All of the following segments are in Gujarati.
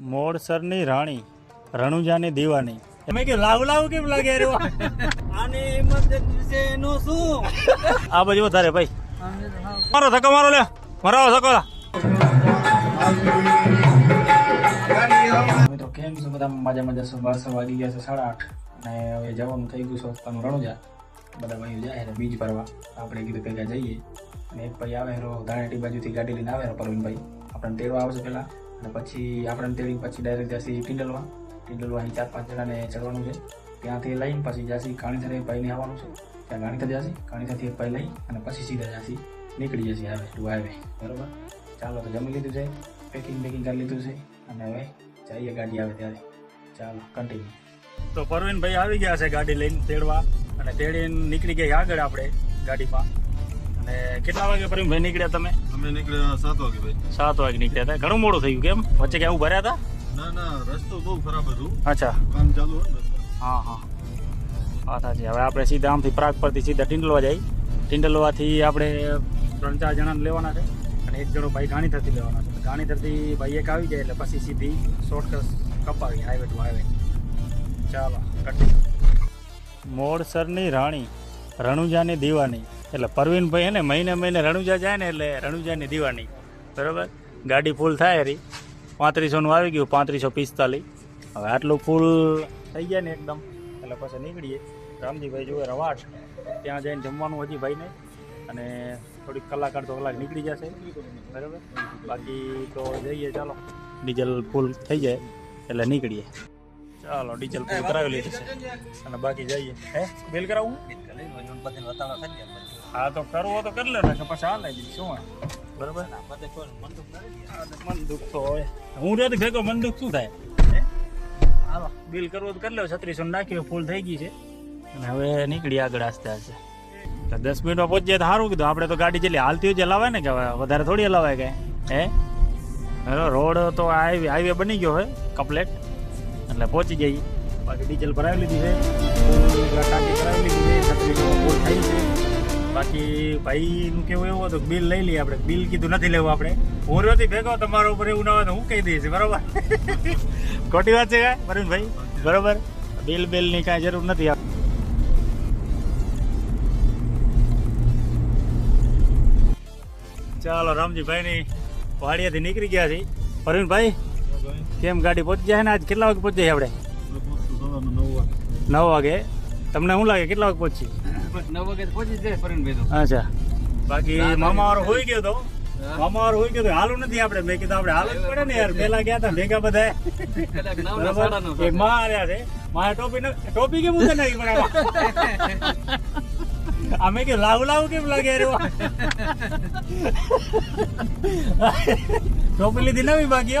મોડસરની રાણી રણુજાની દીવાની. મેં કે લાવ લાવ કેમ લાગે રે? આને ઇમરજન્સી નો શું? આ બાજુ વધારે ભાઈ. મારો ધક્કો મારો લે મારો ધક્કો તો કેમ છો બધા? મજા મજા છો બારસો વાગી ગયા છે સાડા આઠ. અને હવે જવાનું થઈ ગયું છે રસ્તાનું રણુજા. બધા ભાઈઓ જાય ને બીજ ભરવા. આપણે કીધું ભેગા જઈએ. અને એક ભાઈ આવે રો ધાણેટી બાજુથી ગાડી લઈને આવે પરવીનભાઈ. આપણને તેડવા આવશે પહેલાં. અને પછી આપણે તેડી પછી ડાયરેક્ટ જશે ટિંડલવા ટિંડલવા અહીં ચાર પાંચ જણાને ચડવાનું છે. ત્યાંથી લઈને પછી જશે કાણીથર ભાઈને આવવાનું છે. ત્યાં ગાણીથર જશે ગાણીથરથી ભાઈ લઈ અને પછી સીધા જશે નીકળી જશે હવે ટુ હાઈવે બરાબર? ચાલો તો જમી લીધું છે પેકિંગ બેકિંગ કરી લીધું છે અને હવે જઈએ ગાડી આવે ત્યારે. ચાલો કન્ટિન્યુ તો પરવીનભાઈ આવી ગયા છે ગાડી લઈને તેડવા અને તેડીને નીકળી ગયા આગળ આપણે ગાડીમાં. અને કેટલા વાગે પરવીનભાઈ નીકળ્યા તમે? અમે નીકળ્યા સાત વાગે ભાઈ. સાત વાગે નીકળ્યા હતા. ઘણું મોડું થયું કેમ વચ્ચે ક્યાં ઊભા રહ્યા હતા? ના ના રસ્તો બહુ ખરાબ હતું. અચ્છા. કામ ચાલુ હતું ને રસ્તા. હા હા. હા સાચી. હવે આપણે સીધા આમથી પ્રાગ પરથી સીધા ટિંડલવા જઈ ટિંડલવાથી આપણે ત્રણ ચાર જણાને લેવાના છે અને એક જણો ભાઈ ગાણીધરથી લેવાના છે. ગાણીધરથી ભાઈ એક આવી જાય એટલે પછી સીધી શોર્ટકટ કપાવી હાઈવે ટુ હાઈવે ચાલો મોડસરની રાણી રણુજાની દીવાની. એટલે પરવીનભાઈ એને મહિને મહિને રણુજા જાય ને એટલે રણુજાની દિવાળી. બરાબર? ગાડી ફૂલ થાય રી પાંત્રીસોનું આવી ગયું, પાંત્રીસો પિસ્તાલીસ. હવે આટલું ફૂલ થઈ જાય ને એકદમ, એટલે પછી નીકળીએ. રામજીભાઈ જોવે રવાટ ત્યાં જઈને જમવાનું હજી ભાઈને અને થોડીક કલાક અડધો કલાક નીકળી જશે. બરાબર? બાકી તો જઈએ, ચાલો. ડીઝલ ફૂલ થઈ જાય, એટલે નીકળીએ. ચાલો, ડીઝલ ફૂલ કરાવી લીધું છે. અને બાકી જઈએ. હે? બિલ કરાવવું હા તો કરવો તો કરી લે ને કે પછી હાલે જી શું? બરાબર? મન દુઃખ તો હોય. હું રહ્યો ભેગો મન દુઃખ શું થાય? હે? હાલો. બિલ કરવું તો કરી લો છત્રીસો નાખ્યું ફૂલ થઈ ગઈ છે. અને હવે નીકળી આગળ આસ્તે આસ્તે. તો દસ મિનિટમાં પહોંચી જાય તો સારું કીધું. આપણે તો ગાડી ચલી હાલતી હોય હલાવાય ને કે વધારે થોડી હલાવાય કે હે? હેલો રોડ તો હાઈવે હાઈવે બની ગયો હોય કમ્પ્લેટ એટલે પહોંચી જઈએ. બાકી ડીઝલ ભરાવી લીધી છે. ટાંકી કરાવી લીધી છે છત્રીસો ફૂલ થઈ છે. બાકી ભાઈનું કેવું એવું હતું બિલ લઈ લઈએ આપણે. બિલ કીધું નથી લેવું આપણે. હું રહ્યોથી ભેગો તમારા ઉપર એવું ના હોય તો હું કહી દઈશ બરોબર? ખોટી વાત છે કાંઈ પરવીનભાઈ બરોબર? બિલ બિલની કાંઈ જરૂર નથી ચાલો રામજીભાઈની વાડિયાથી નીકળી ગયા છે પરવીનભાઈ કેમ ગાડી પહોંચી જાય ને? આજ કેટલા વાગે પહોંચી જાય આપણે નવ વાગે. તમને શું લાગે? કેટલા વાગે પહોંચી નવ વાગે પહોંચી જાય પરવીનભાઈ અચ્છા. બાકી મામા વાળો હોઈ ગયો તો? મામા વાળો હોઈ ગયો તો હાલું નથી આપણે. મેં કીધું આપણે હાલવું પડે ને યાર. પેલા ગયા હતા ભેગા બધા કદાચ નવ ને સાડા નવ એક માં આવ્યા છે. માં ટોપી ટોપી કેમ ઉતર નાખી પણ અમે કે લાવ લાવ કેમ લાગે રે ટોપી લીધી નવી બાકી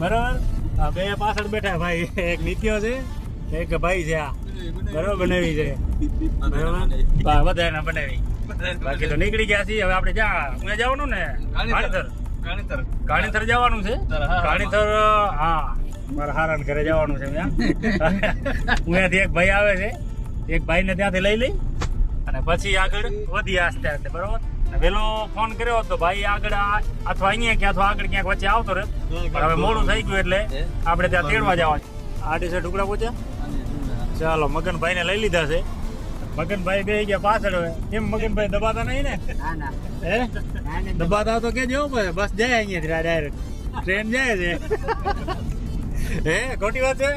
બરાબર? બે પાછળ બેઠા ભાઈ. એક નિત્યો છે. એક ભાઈ છે આ. બરોબર બનાવી. છે. બરાબર? ના બનાવી. બાકી તો નીકળી ગયા છીએ હવે આપણે જ્યાં હું જવાનું ને? ગાણીધર ગાણીતર ગાણીથર જવાનું છે? હા, ગાણીથર હા. મારા હારાન ઘરે જવાનું છે હું ત્યાંથી એક ભાઈ આવે છે. એક ભાઈને ત્યાંથી લઈ લઈ. અને પછી આગળ વધી આસ્તે આસ્તે બરોબર? વેલો ફોન કર્યો હતો ભાઈ આગળ આ- અથવા અહીંયા ક્યાં અથવા આગળ ક્યાંક વચ્ચે આવતો રહે પણ હવે મોડું થઈ ગયું એટલે આપણે ત્યાં તેડવા જવાનું આ છે ટુકડા પૂછ્યા ચાલો મગનભાઈ ને લઈ લીધા છે. મગનભાઈ બે ગયા પાછળ હવે. કેમ મગનભાઈ દબાતા નહીં ને? હે? દબાતા તો કેજો ભાઈ. બસ જાય અહીંયા ડાયરેક્ટ ટ્રેન જાય છે. હે ખોટી વાત છે?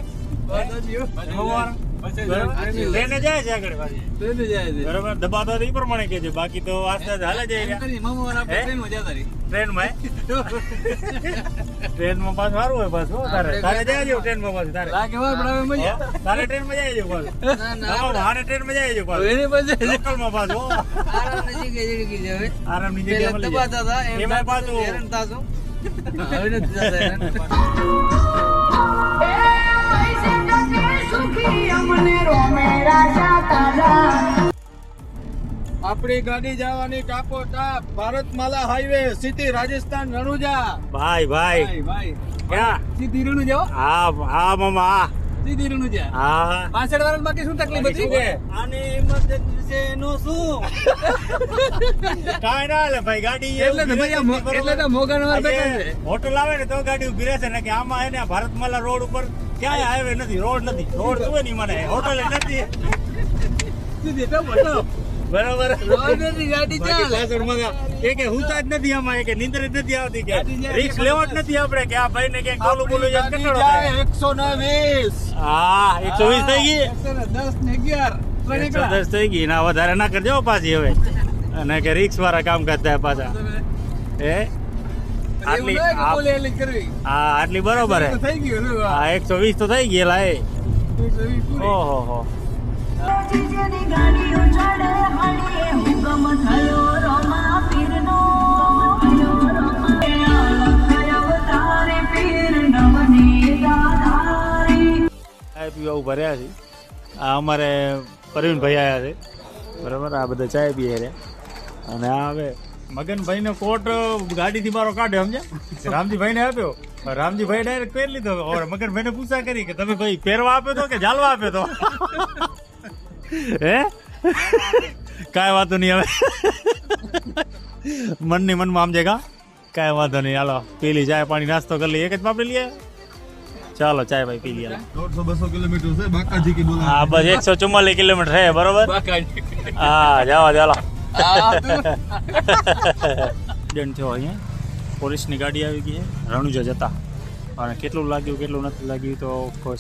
ટ્રેને જાય છે આગળ પાછી. બરાબર? દબાતા તો ઈ પ્રમાણે કેજો બાકી તો આસ્તે હાલે જાય ટ્રેન હે? ટ્રેનમાં પાછું સારું હોય પાછું હો તારે. તારે જાય જેવું ટ્રેનમાં પાછું તારે. મજા તારે ટ્રેનમાં જાય જેવું પાછું. ના હારે ટ્રેનમાં જાય જેવું પાછું. લોકલમાં પાછું આરામની જગ્યાએ મળી જાય. એમાં પાછું આપણી ગાડી જવાની ટાપો ટાપ ભારતમાલા હાઈવે સીધી રાજસ્થાન રણુજા ભાઈ ભાઈ ભાઈ ક્યાં સીધી રણુજા હા હા મામા સીધી રણુજા હા પાછળ વાળા બાકી શું તકલીફ હતી કે? ઇમરજન્સી નો શું કાઈ ના લે ભાઈ ગાડી એટલે તો ભાઈ એટલે તો મોગા વાર બેઠા છે હોટલ આવે ને તો ગાડી ઊભી રહેશે ને કે આમાં એને ભારતમાલા રોડ ઉપર ક્યાંય હાઈવે નથી રોડ નથી રોડ જુએ નહીં મને હોટલ નથી સીધી તો બોલો બરોબર. ગાડી ચાલે કે હુતા જ નથી આમાં કે નીંદર જ નથી આવતી કે રિક્સ રિસ્ક લેવો જ નથી આપણે કે આ ભાઈ ને ક્યાંક બોલું બોલું કંટાળો એકસો ને વીસ. હા એકસો વીસ થઈ ગઈ? દસ ને અગિયાર. દસ થઈ ગઈ. ના વધારે ના કરજો પાછી હવે. અને કે રિક્સ વાળા કામ કરતા પાછા. હે? આટલી કે હા આટલી બરોબર હે. થઈ ગયું હા એકસો વીસ તો થઈ ગયેલા એ. ઓહો હો. પીવા ઊભા રહ્યા છે. આ અમારે પ્રવીણભાઈ આવ્યા છે. બરાબર, આ બધા ચાય પીએ રહ્યા અને આ હવે મગનભાઈ નો કોટ ગાડીથી મારો કાઢ્યો, સમજ્યા? રામજીભાઈ ને આપ્યો. રામજીભાઈ ડાયરેક્ટ પહેરી લીધો. ઓર મગનભાઈ ને પૂછા કરી કે તમે ભાઈ પહેરવા આપ્યો તો કે જાલવા આપ્યો તો? હે? કાંઈ વાંધો નહીં હવે. મનની મનમાં આમ કા કાંઈ વાંધો નહીં હાલો પેલી ચાય પાણી નાસ્તો કરી લઈએ એક જ પાપડી લઈએ? ચાલો ચાય ભાઈ પી લઈએ દોઢસો બસો કિલોમીટર છે બાકાજી કી બોલા હા બસ એકસો ચુમ્માલીસ કિલોમીટર છે બરોબર? હા જાઓ ચાલો ડન. થયો અહીંયા. પોલીસની ગાડી આવી ગઈ છે રણુજા જતા. અને કેટલું લાગ્યું કેટલું નથી લાગ્યું તો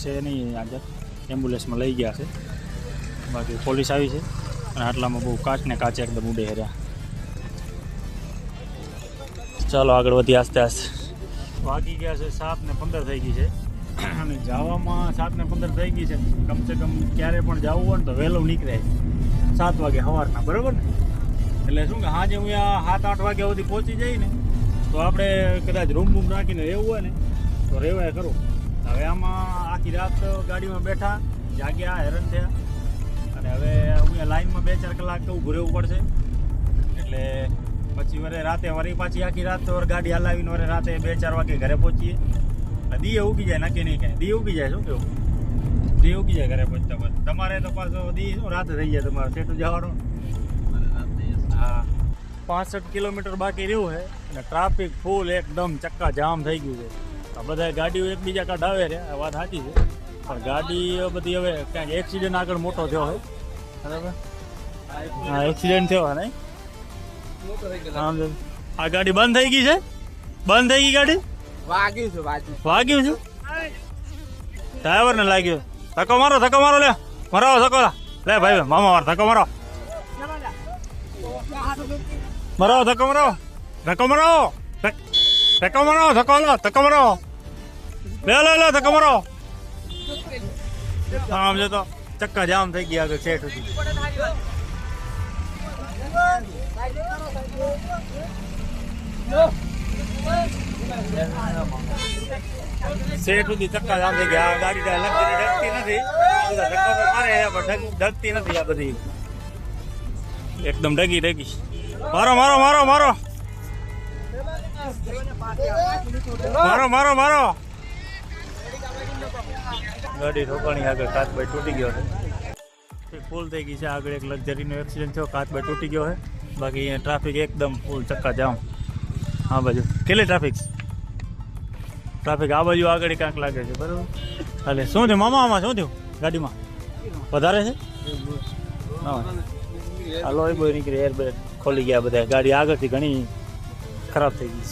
છે નહીં આજે એમ્બ્યુલન્સમાં લઈ ગયા છે. બાકી પોલીસ આવી છે. અને આટલામાં બહુ કાચ ને કાચે એકદમ ઉડે હર્યા ચાલો આગળ વધી આસ્તે આસ્તે. વાગી ગયા છે સાત ને પંદર થઈ ગઈ છે. અને જવામાં સાત ને પંદર થઈ ગઈ છે. કમસે કમ ક્યારે પણ જવું હોય ને તો વહેલું નીકળે. સાત વાગે સવારના, બરાબર ને? એટલે શું કે સાંજે હું સાત આઠ વાગ્યા સુધી પહોંચી જઈ ને, તો આપણે કદાચ રૂમ બૂમ રાખીને રહેવું હોય ને, તો રહેવાય ખરું. હવે આમાં આખી રાત ગાડીમાં બેઠા, જાગ્યા, હેરાન થયા. અને હવે અમે લાઈનમાં બે ચાર કલાક તો ઊભું રહેવું પડશે. એટલે પછી વરે રાતે, વરી પાછી આખી રાત તો ગાડી હલાવીને વરે રાતે બે ચાર વાગે ઘરે પહોંચીએ. દીએ ઉગી જાય, નક્કી નહીં કાંઈ. દી ઉગી જાય, શું કેવું દી ઉગી જાય ઘરે પહોંચતા પછી તમારે તો પાછો દી શું, રાત થઈ જાય તમારે, સેટું જવાનું. હા. પાસઠ કિલોમીટર બાકી રહ્યું છે અને ટ્રાફિક ફૂલ એકદમ ચક્કા જામ થઈ ગયું છે. બધા ગાડીઓ એકબીજા કઢાવે છે, આ વાત સાચી છે. પણ ગાડી બધી હવે ક્યાંક એક્સિડન્ટ આગળ મોટો થયો હોય બરાબર? હા એક્સિડન્ટ થયો જો. આ ગાડી બંધ થઈ ગઈ છે? બંધ થઈ ગઈ ગાડી? વાગ્યું છે વાગ્યું. છે? ડ્રાઈવર ને લાગ્યું. ધક્કો મારો ધક્કો મારો લે. મરાવો ધક્કો. લે ભાઈ મામા મારો ધક્કો મારો. મરાવો ધક્કો મરાવો. ધક્કો મરાવો. ધક- ધક્કો મરાવો ધક્કો લો ધક્કો મરાવો. લે લે લે ધક્કો મરાવો. આમ જો તો ચક્કા જામ થઈ ગયા આગળ સેટ સુધી. સેટ સુધી ચક્કા જામ થઈ ગયા. ગાડી લગતી નથી મારે પણ ડગતી નથી આ બધી. એકદમ ડગી ડગી મારો મારો મારો મારો. મારો મારો મારો. ગાડી ઠોકાણી આગળ કાચબાઈ તૂટી ગયો છે. ફૂલ થઈ ગઈ છે. આગળ એક લક્ઝરીનો એક્સિડન્ટ થયો. કાચબાઈ તૂટી ગયો છે. બાકી અહીંયા ટ્રાફિક એકદમ ફૂલ ચક્કા જામ. આ બાજુ. કેટલી ટ્રાફિક ટ્રાફિક આ બાજુ આગળ ક્યાંક લાગે છે. બરાબર? એટલે શું થયું? મામા, આમાં શું થયું? ગાડીમાં? વધારે છે? હા. લોહી બોય નીકળી એર બેર ખોલી ગયા બધા. ગાડી આગળથી ઘણી ખરાબ થઈ ગઈ.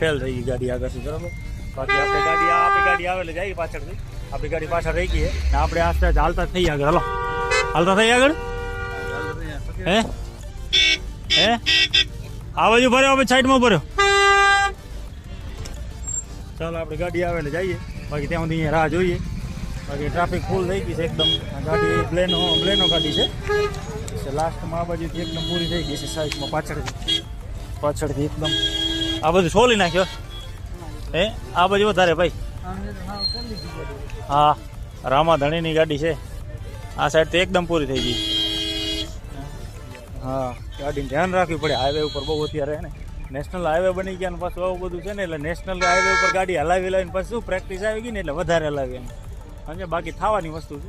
ફેલ થઈ ગઈ ગાડી આગળથી. બરાબર? બાકી આપણે ગાડી આપણી ગાડી આવે એટલે જાય પાછળથી. આપણી ગાડી પાછળ રહી ગઈ ને આપણે આસ્તે હાલતા થઈ આગળ. હલો. હાલતા થઈ આગળ? હે? હે? આ બાજુ ભર્યો આપણે સાઈડમાં ભર્યો. ચાલો, આપણે ગાડી આવે ને જઈએ. બાકી ત્યાં સુધી રાહ જોઈએ. બાકી ટ્રાફિક ફૂલ થઈ ગઈ છે એકદમ. ગાડી બ્લેનો બ્લેનો ગાડી છે. લાસ્ટમાં આ બાજુથી એકદમ પૂરી થઈ ગઈ છે સાઈડમાં પાછળથી. પાછળથી એકદમ. આ બધું છોલી નાખ્યો. હે? આ બાજુ વધારે, ભાઈ. હા રામા ધણીની ગાડી છે. આ સાઈડ તો એકદમ પૂરી થઈ ગઈ. હા ગાડીને ધ્યાન રાખવી પડે. હાઈવે ઉપર બહુ અત્યારે ને. નેશનલ હાઈવે બની ગયા ને પાછું આવું બધું છે ને એટલે નેશનલ હાઈવે ઉપર ગાડી હલાવી લાવીને પછી શું પ્રેક્ટિસ આવી ગઈ ને એટલે વધારે હલાવી એમ. સમજે બાકી થવાની વસ્તુ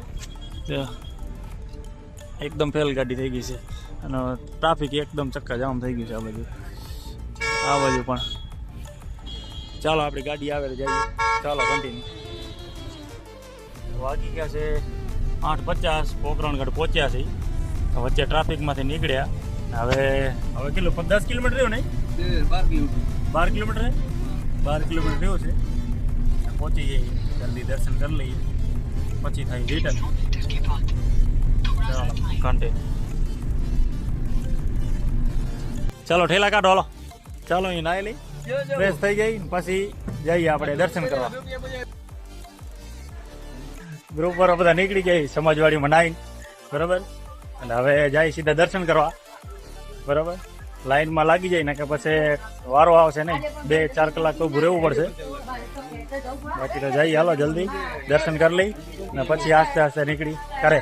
છે. એકદમ ફેલ ગાડી થઈ ગઈ છે. અને ટ્રાફિક એકદમ ચક્કા જામ થઈ ગયું છે આ બાજુ. આ બાજુ પણ. ચાલો આપણી ગાડી આવે તો જઈએ. ચાલો કન્ટિન્યુ વાગી ગયા છે આઠ પચાસ, પોકરણગઢ પહોંચ્યા છે વચ્ચે ટ્રાફિકમાંથી નીકળ્યા. હવે હવે કેટલું દસ કિલોમીટર રહ્યું નહીં? બાર કિલોમીટર બાર કિલોમીટર? બાર રહ્યું છે. પહોંચી જઈએ. જલ્દી દર્શન કરી લઈએ. પછી થાય રિટર્ન કન્ટિન્યુ ચાલો, ઠેલા કાઢો, હાલો. ચાલો, અહીં નાઈ લઈ ફ્રેશ થઈ જઈ પછી જઈએ આપણે દર્શન કરવા. ગ્રુપ પર બધા નીકળી જાય સમાજવાડીમાં મનાઈ બરાબર? અને હવે જાય સીધા દર્શન કરવા. બરાબર? લાઈનમાં લાગી જાય ને કે પછી વારો આવશે નહીં. બે, ચાર કલાક તો ઊભું રહેવું પડશે. બાકી તો જઈએ, હાલો, જલ્દી. દર્શન કરી લઈ, ને પછી આસ્તે આસ્તે નીકળી કરે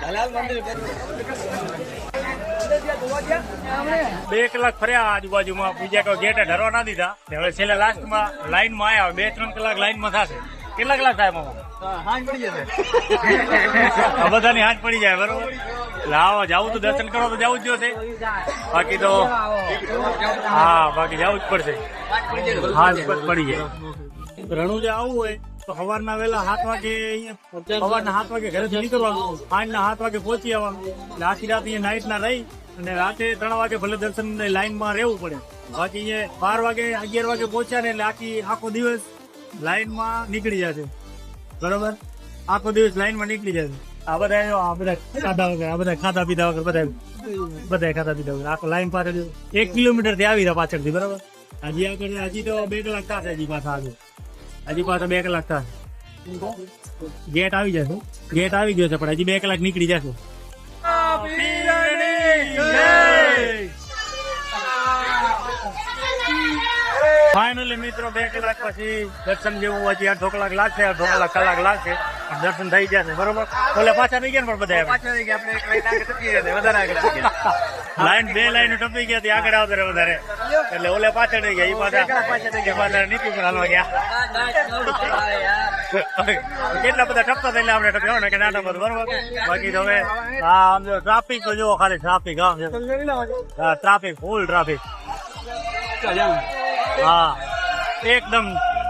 બે કલાક ફર્યા આજુબાજુમાં. બીજા કોઈ ગેટે ઢરવા ના દીધા. ને હવે છેલ્લે લાસ્ટમાં લાઈનમાં આવ્યા બે ત્રણ કલાક લાઈનમાં થશે. કેટલા કલાક થાય મામા હાંજ બધાની હાથ પડી જાય, બરોબર? લાવો જવું તો દર્શન કરવા તો જવું જ જોશે બાકી તો, હા, બાકી જવું જ પડશે. હાથ પડી જાય. રણુજા આવવું હોય તો સવારના વેલા સાત વાગે અહીંયા, સવારના સાત વાગે ઘરેથી નીકળવાનું, સાંજના સાત વાગે પહોંચી આવવાનું. આખી રાત અહીંયા નાઇટના રહી. અને રાતે ત્રણ વાગે ભલે દર્શન લાઈનમાં રહેવું પડે. બાકી બાર વાગે, અગિયાર વાગે પહોંચ્યા ને એટલે આખી, આખો દિવસ લાઈનમાં નીકળી જશે બરોબર? આખો દિવસ લાઈનમાં નીકળી જશે આ બધા આ બધા ખાધા વગર, આ બધા ખાધા પીધા વગર બધા બધા ખાધા પીધા વગર. આખો લાઈન પાછળ એક કિલોમીટરથી આવી રહ્યા પાછળથી, બરોબર? હજી આગળ હજી તો બે કલાક થશે હજી પાછા આગળ. હજી પાછા બે કલાક થશે. ગેટ આવી જશે. ગેટ આવી ગયો છે, પણ હજી બે કલાક નીકળી જશે. ફાઇનલી મિત્રો બે કલાક પછી દર્શન જેવું હજી અડધો કલાક લાગશે અડધો કલાક કલાક લાગશે. પણ દર્શન થઈ જશે બરોબર? એટલે પાછા થઈ ગયા ને પણ બધા થઈ ગયા લાઈન બે લાઈન ટપી ગયા હતી આગળ આવતા વધારે. એટલે ઓલે પાછળ થઈ ગયા એ પાછા પાછા નીતિ પર હાલવા ગયા. કેટલા બધા ટપતા થયેલા આપણે ટપ્યા ને કે નાના બધું, બરોબર? બાકી તો હવે, હા, આમ જો ટ્રાફિક તો જુઓ ખાલી ટ્રાફિક આમ હા ટ્રાફિક ફૂલ ટ્રાફિક હા. એકદમ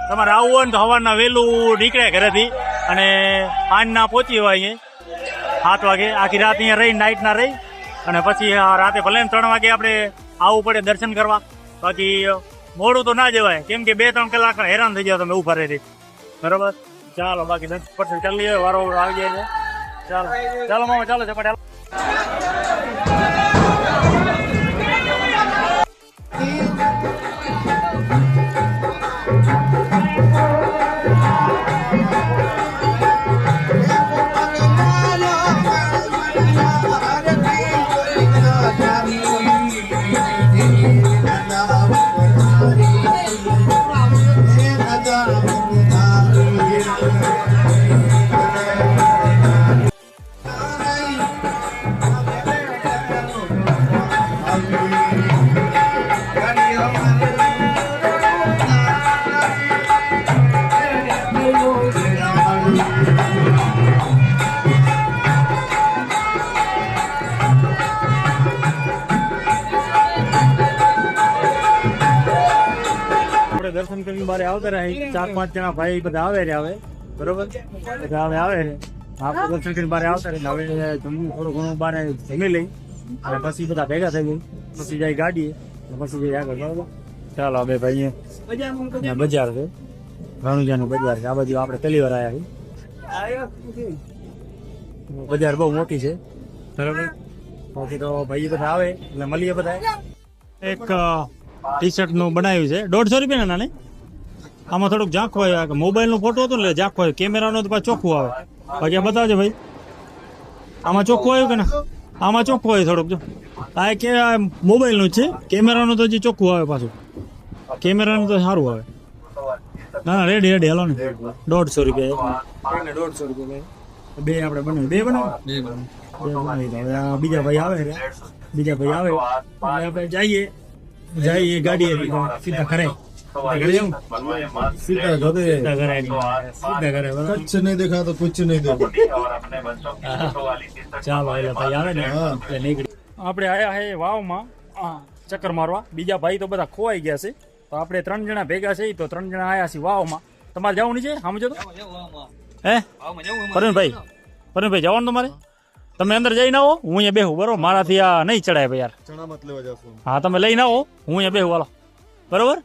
તમારે આવવું હોય ને તો સવારના વહેલું નીકળે ઘરેથી અને સાંજના પહોંચી હોય અહીંયા. સાત વાગે, આખી રાત અહીંયા રહી નાઇટના રહી. અને પછી રાતે ભલે ત્રણ વાગે આપણે આવવું પડે દર્શન કરવા. બાકી મોડું તો ના જવાય. કેમ કે બે ત્રણ કલાક હેરાન થઈ જાવ તમે ઊભા રહી બરોબર? ચાલો, બાકી દસ પર્સન્ટ ચાલી વારો આવી જાય છે. ચાલો ચાલો મામા, ચાલો છે પટેલ આપણે આવતા રહ્યા ચાર પાંચ જણા ભાઈ બધા આવે રે હવે. બરોબર? બધા હવે આવે રે. આપણે દર્શન કરીને બારે આવતા રહ્યા હવે જમવું થોડું ઘણું બારે જમી લઈ. અને પછી બધા ભેગા થઈ ગઈ પછી જાય ગાડીએ. પછી જઈ આગળ. બરોબર? ચાલો અમે ભાઈ બજાર છે. રણુજાનું બજાર છે. આ બાજુ આપણે પહેલી વાર આવ્યા છીએ. બજાર બહુ મોટી છે. બરાબર? બાકી તો ભાઈ બધા આવે. એટલે મળીએ બધા એક ટી શર્ટનું બનાવ્યું છે. દોઢસો રૂપિયા નાને? આમાં થોડુંક ઝાંખવાય આવે મોબાઈલનો ફોટો હતો ને એટલે ઝાંખો કેમેરાનો તો પાછું ચોખ્ખું આવે. બાકી આ બતાવજો ભાઈ. આમાં ચોખ્ખું આવ્યું કે ના? આમાં ચોખ્ખું આવ્યું થોડુંક જો. આ કે મોબાઈલનું છે. કેમેરાનું તો હજી ચોખ્ખું આવે પાછું. કેમેરાનું તો સારું આવે. ના ના રેડી રેડી હાલો ને. દોઢસો રૂપિયા દોઢસો રૂપિયા બે આપણે બનાવી? બે બનાવો. બે બનાવી. હવે આ બીજા ભાઈ આવે બીજા ભાઈ આવે. આપણે જઈએ. જઈએ ગાડીએ સીધા ઘરે. सीधा गधे સીધા ઘરે સીધા ઘરે બરાબર कुछ नहीं देखा तो कुछ नहीं देखा ચાલો એટલે ભાઈ આવે ને હા. એટલે નીકળી આપણે આયા હે વાવમાં આ, ચક્કર મારવા બીજા ભાઈ તો બધા ખોવાઈ ગયા છે તો આપણે ત્રણ જણા ભેગા છે તો ત્રણ જણા આયા છીએ વાવમાં તમારે જવાનું છે સમજો તો હે પરવીનભાઈ પરવીનભાઈ જવાનું તમારે તમે અંદર જઈને આવો હું અહીંયા બેહું બરોબર મારાથી આ નહીં ચડાય ભાઈ યાર चना मत लेवा जासू હા તમે લઈને આવો હું અહીંયા બેહું હાલો બરોબર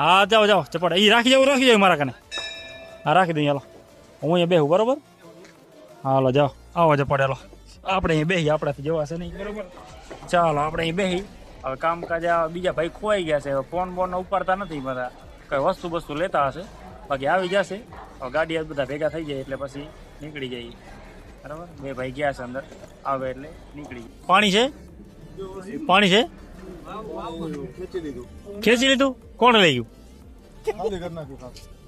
હા જાઓ જાઓ ચપડ એ રાખી જવું રાખી જવું મારા કને. હા રાખી દઈએ હાલો. હું અહીંયા બેહું બરાબર? હાલો જાઓ. આવો ચપડ હાલો. આપણે અહીંયા બેહી આપણાથી જવાશે નહીં. બરાબર. ચાલો આપણે અહીં બેહી હવે કામકાજ બીજા ભાઈ ખોવાઈ ગયા છે. હવે ફોન બોન ઉપાડતા નથી બધા કઈ વસ્તુ વસ્તુ લેતા હશે. બાકી આવી જશે. હવે ગાડી બધા ભેગા થઈ જાય એટલે પછી નીકળી જાય. બરાબર? બે ભાઈ ગયા છે અંદર. આવે એટલે નીકળી પાણી છે? પાણી છે? ખેંચી લીધું. કોણ લઈ ગયું?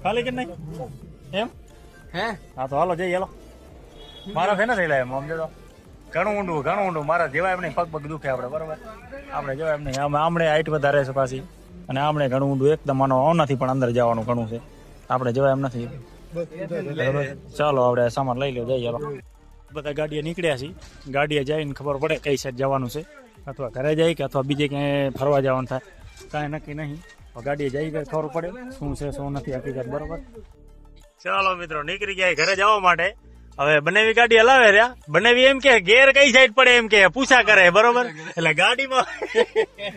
ખાલી કરી નાખ્યું? એમ? હે? હા તો હાલો જઈ હાલો. મારો છે ને થયેલા એમ સમજો ઘણું ઊંડું ઘણું ઊંડું. મારા જેવા એમને પગ પગ દુખે આપણે બરોબર? આપણે જેવા એમને આમણે હાઈટ વધારે છે પાછી. અને આમણે ઘણું ઊંડું એકદમ આનો નથી પણ અંદર જવાનું ઘણું છે. આપણે જેવા એમ નથી. ચાલો આપણે સામાન લઈ લો જઈએ બધા ગાડીએ નીકળ્યા છીએ. ગાડીએ જઈને ખબર પડે કઈ સાઈડ જવાનું છે. અથવા ઘરે જાય કે અથવા બીજે ક્યાંય ફરવા જવાનું થાય કાંઈ નક્કી નહીં. ગાડીએ જઈ ગઈ ખબર પડે શું છે શું નથી હકીકત બરોબર. ચાલો મિત્રો નીકળી ગયા ઘરે જવા માટે. હવે બનેવી ગાડી હલાવે રહ્યા. બનેવી એમ કે ગેર કઈ સાઈડ પડે એમ કે પૂછા કરે બરોબર? એટલે ગાડીમાં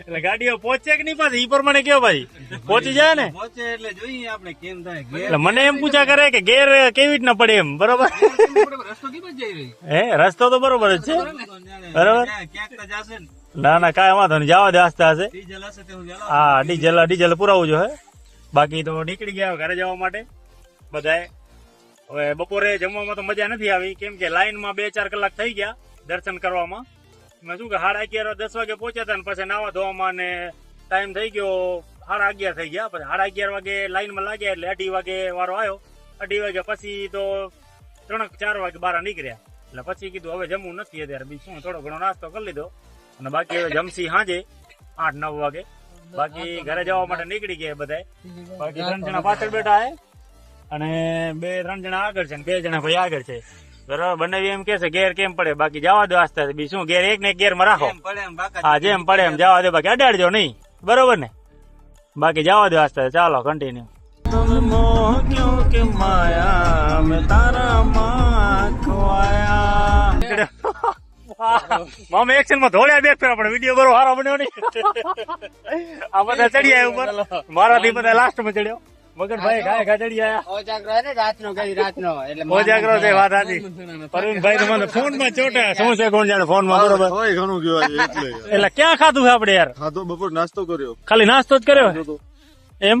એટલે ગાડીઓ પહોંચે કે નહીં પાછી? ઈ પ્રમાણે કયો ભાઈ? પહોંચી જાય ને? પહોંચે એટલે જોઈએ આપણે કેમ થાય. એટલે મને એમ પૂછા કરે કે ગેર કેવી રીતના પડે એમ બરોબર? રસ્તો કેમ જઈ રહી હે રસ્તો તો બરોબર જ છે. બરોબર? ક્યાંક તો જશે ને. ના ના કાંઈ વાંધો નહીં. જવા દે આસ્તે આસ્તે. હું ડીઝલ ડીઝલ પુરાવું જો હે. બાકી તો નીકળી ગયા ઘરે જવા માટે. બધાએ હવે બપોરે જમવામાં તો મજા નથી આવી. કેમ કે લાઈનમાં બે ચાર કલાક થઈ ગયા દર્શન કરવામાં. મેં શું કે સાડા અગિયાર દસ વાગે પહોંચ્યા હતા ને પછી નાવા ધોવામાં ને ટાઈમ થઈ ગયો સાડા અગિયાર થઈ ગયા. પછી સાડા અગિયાર વાગે લાઈનમાં લાગ્યા એટલે અઢી વાગે વારો આવ્યો. અઢી વાગે પછી તો ત્રણ ચાર વાગે બાર નીકળ્યા. એટલે પછી કીધું હવે જમવું નથી અત્યારે. બી શું થોડો ઘણો નાસ્તો કરી લીધો. અને બાકી જમસી સાંજે આઠ નવ વાગે. બાકી ઘરે જવા માટે નીકળી ગયા બધા બાકી ત્રણ જણા પાછળ બેઠા હે અને બે ત્રણ જણા આગળ છે ને બે જણા ભાઈ આગળ છે. બરાબર બંને એમ કે છે ગેર કેમ પડે? બાકી જવા દો આસ્તે બી. શું ગેર એક ને એક ગેરમાં રાખો? એમ પડે એમ બાકા હા જેમ પડે એમ જવા દો. બાકી અડાડજો નહીં. બરોબર ને? બાકી જવા દો આસ્તે. ચાલો કન્ટિન્યુ કે માયા મેં તારા મામે એક્શનમાં ધોળ્યા બે ફેરા પણ વીડિયો બરો હારો બન્યો નહીં. આ બધા ચડ્યા ઉપર. મારાથી બધા લાસ્ટમાં ચડ્યો. મગનભાઈ ગાય ગાજડી આયા. ઓજાગરો ને રાતનો ગઈ રાતનો. એટલે ઓજાગરો છે વાત હતી પરવીનભાઈ મને ફોનમાં ચોટે શું છે કોણ જાણે ફોનમાં બરોબર? હોય ઘણું કહેવાય એટલે. એટલે ક્યાં ખાધું છે આપણે યાર? ખાધો બપોર નાસ્તો કર્યો. ખાલી નાસ્તો જ કર્યો? એમ?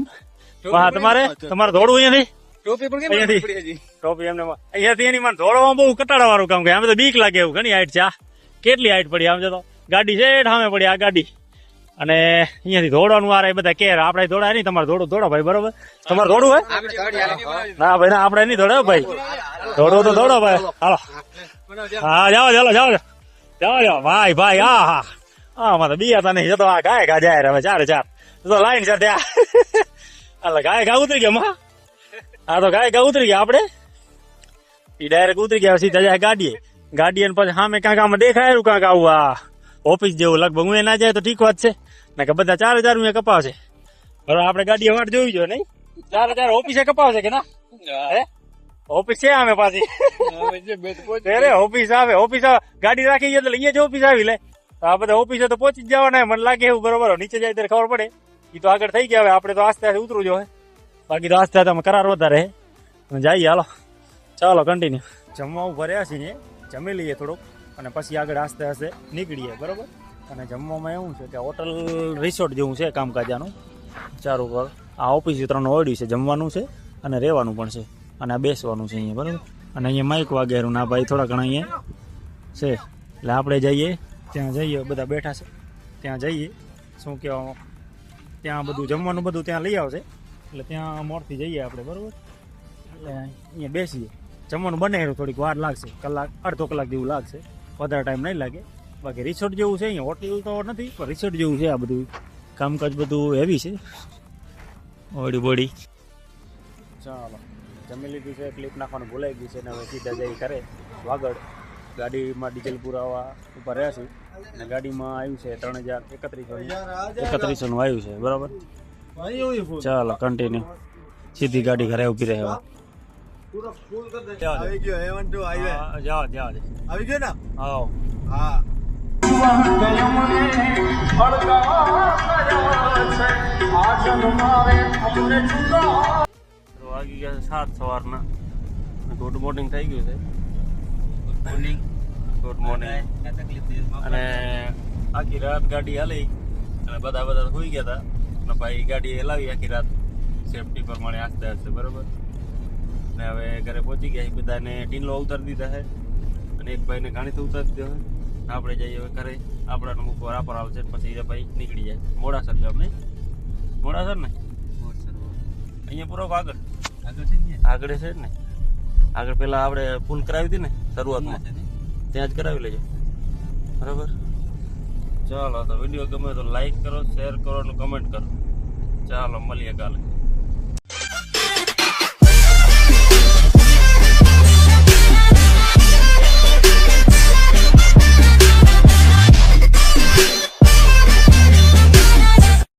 હા તમારે? તમારે દોડવું અહીંયાથી ટોપી પણ કેમ અહીંયાથી? પડી ટોપી એમને અહીંયાથી એની મને દોડવામાં બહુ કટાડા વાળું કામ કે આમ તો બીક લાગે એવું ઘણી હાઈટ છે આ. કેટલી હાઈટ પડી આમ જતો ગાડી છે સામે પડી આ ગાડી. અને અહીંયાથી દોડવાનું આ બધા કે આપણે દોડાય નહીં તમારે દોડો દોડો ભાઈ બરોબર? તમારે દોડવું હે આપણે ગાડી હાલો. ના ભાઈ ના આપણે નહીં દોડો ભાઈ. દોડો તો દોડો ભાઈ. હાલો. હા જાઓ ચાલો જાઓ જાઓ. જાઓ ભાઈ ભાઈ હા હા હા મારે બીયા તા નહીં જતો આ ગાય ગા જાય હવે ચાર ચાર તો લાઈન છે ત્યાં. એટલે ગાય ગા ઉતરી ગયા માં. હા તો ગાય ગા ઉતરી ગયા આપણે. એ ડાયરેક્ટ ઉતરી ગયા સીધા જાય ગાડીએ. ગાડીએ પછી પછી મેં ક્યાંક આમાં દેખાય કાંક આવું આ ઓફિસ જેવું લગભગ હું ના જાય તો ઠીક વાત છે. ને કે બધા ચાર હજાર રૂપિયા કપાવશે. બરાબર આપણે ગાડી વાટ જોવી જોઈએ નહીં? ચાર હજાર ઓફિસે કપાવશે કે ના? હે. ઓફિસ છે અમે પાછી. અરે ઓફિસ આવે ઓફિસ આવે. ગાડી રાખી જાય તો લઈએ જ ઓફિસ આવી લે. તો આ બધા ઓફિસે તો પહોંચી જ જવાના મને લાગે એવું બરોબર નીચે જાય ત્યારે ખબર પડે. એ તો આગળ થઈ ગયા હવે. આપણે તો આસ્તે આસ્તે ઉતરવું જોઈએ બાકી તો આસ્તે આસ્તે અમે કરાર વધારે હે. જઈએ હાલો. ચાલો કન્ટિન્યુ જમવા ભર્યા છીએ. જમી લઈએ થોડુંક અને પછી આગળ આસ્તે આસ્તે નીકળીએ, બરાબર? અને જમવામાં એવું છે કે હોટલ રિસોર્ટ જેવું છે કામકાજ આનું ચાર ઉપર આ ઓફિસ ત્રણ ઓડ્યું છે, જમવાનું છે અને રહેવાનું પણ છે. અને આ બેસવાનું છે અહીંયા, બરાબર? અને અહીંયા માઇક વાગેરું ના ભાઈ થોડા ઘણા અહીંયા છે. એટલે આપણે જઈએ, ત્યાં જઈએ, બધા બેઠા છે. ત્યાં જઈએ, શું કહેવા ત્યાં બધું જમવાનું બધું ત્યાં લઈ આવશે એટલે ત્યાં મોડથી જઈએ આપણે, બરાબર? એટલે અહીંયા બેસીએ. જમવાનું બને એનું થોડીક વાર લાગશે. કલાક અડધો કલાક જેવું લાગશે. વધારે ટાઈમ નહીં લાગે. બાકી રિસોર્ટ જેવું છે અહીંયા હોટેલ તો નથી પણ રિસોર્ટ જેવું છે આ બધું. કામકાજ બધું હેવી છે. ઓડી બોડી. ચાલો. જમી લીધું છે ક્લિપ નાખવાનું ભૂલાઈ ગયું છે ને હવે સીધા જઈ કરે વાગડ ગાડીમાં ડીઝલ પુરાવા ઉપર રહ્યા છે અને ગાડીમાં આવ્યું છે ત્રણ હજાર એકત્રીસો એકત્રીસોનું આવ્યું છે બરાબર? ચાલો કન્ટિન્યુ સીધી ગાડી ઘરે ઊભી રહે હવે પૂરો ફૂલ કરી દે. આવી ગયો હેવન ટુ હાઈવે હા, જાઓ જાઓ. આવી ગયો ને? આવો. હા. વાગી ગયા સાત સવારના. ગુડ મોર્નિંગ થઈ ગયું છે. Good morning. Good morning. અને આખી રાત ગાડી હાલી અને બધા બધા સુઈ ગયા હતા. અને ભાઈ ગાડી હલાવી આખી રાત. સેફટી પ્રમાણે આસ્તે આસ્તે બરોબર? ને હવે ઘરે પહોંચી ગયા બધાને ટીનલો ઉતારી દીધા છે. અને એક ભાઈને ગાણીથી ઉતારી દીધો હોય આપણે જઈએ હવે ઘરે. આપણાનો મૂકવા રાપર આવશે પછી એ ભાઈ નીકળી જાય. મોડાસર જાવ નહીં મોડાસર ને? અહીંયા પૂરો આગળ. આગળ છે ને? આગળ પેલા આપણે ફૂલ કરાવી હતી ને શરૂઆતમાં. ત્યાં જ કરાવી લેજો. બરાબર? ચાલો, તો વીડિયો ગમે તો લાઈક કરો શેર કરો અને કમેન્ટ કરો. ચાલો, મળીએ કાલે.